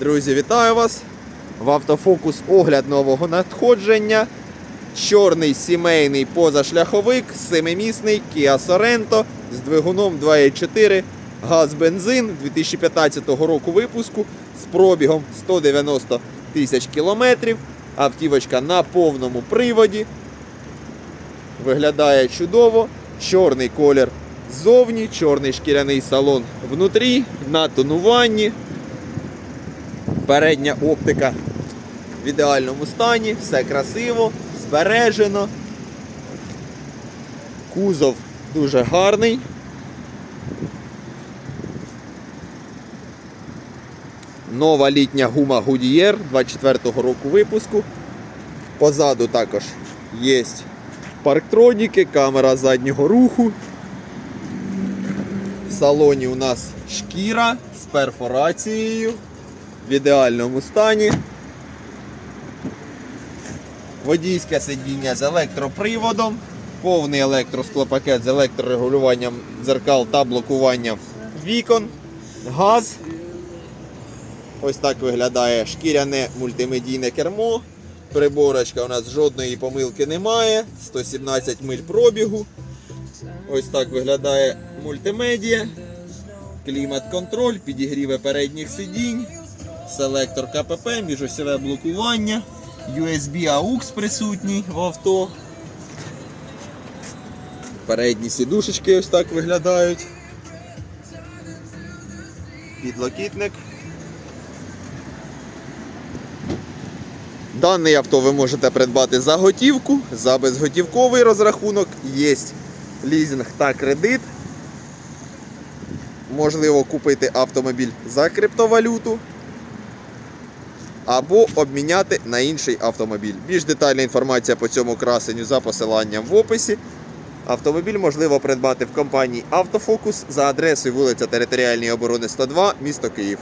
Друзі, вітаю вас! В автофокус огляд нового надходження. Чорний сімейний позашляховик, семимісний Kia Sorento з двигуном 2.4 газ-бензин 2015 року випуску з пробігом 190 тисяч кілометрів. Автівочка на повному приводі. Виглядає чудово. Чорний колір ззовні, чорний шкіряний салон внутрі, на тонуванні. Передня оптика в ідеальному стані, все красиво, збережено. Кузов дуже гарний. Нова літня гума Goodyear 24-го року випуску. Позаду також є парктроніки, камера заднього руху. В салоні у нас шкіра з перфорацією в ідеальному стані. Водійське сидіння з електроприводом, повний електросклопакет з електрорегулюванням дзеркал та блокуванням вікон, газ. Ось так виглядає шкіряне мультимедійне кермо. Приборочка у нас жодної помилки немає. 117 миль пробігу. Ось так виглядає мультимедія. Клімат-контроль, підігріве передніх сидінь, селектор КПП, міжосьове блокування, USB AUX присутній в авто. Передні сідушечки ось так виглядають. Підлокітник. Даний авто ви можете придбати за готівку, за безготівковий розрахунок, є лізинг та кредит. Можливо купити автомобіль за криптовалюту або обміняти на інший автомобіль. Більш детальна інформація по цьому красенню за посиланням в описі. Автомобіль можливо придбати в компанії Автофокус за адресою вулиця Територіальної оборони 102, місто Київ.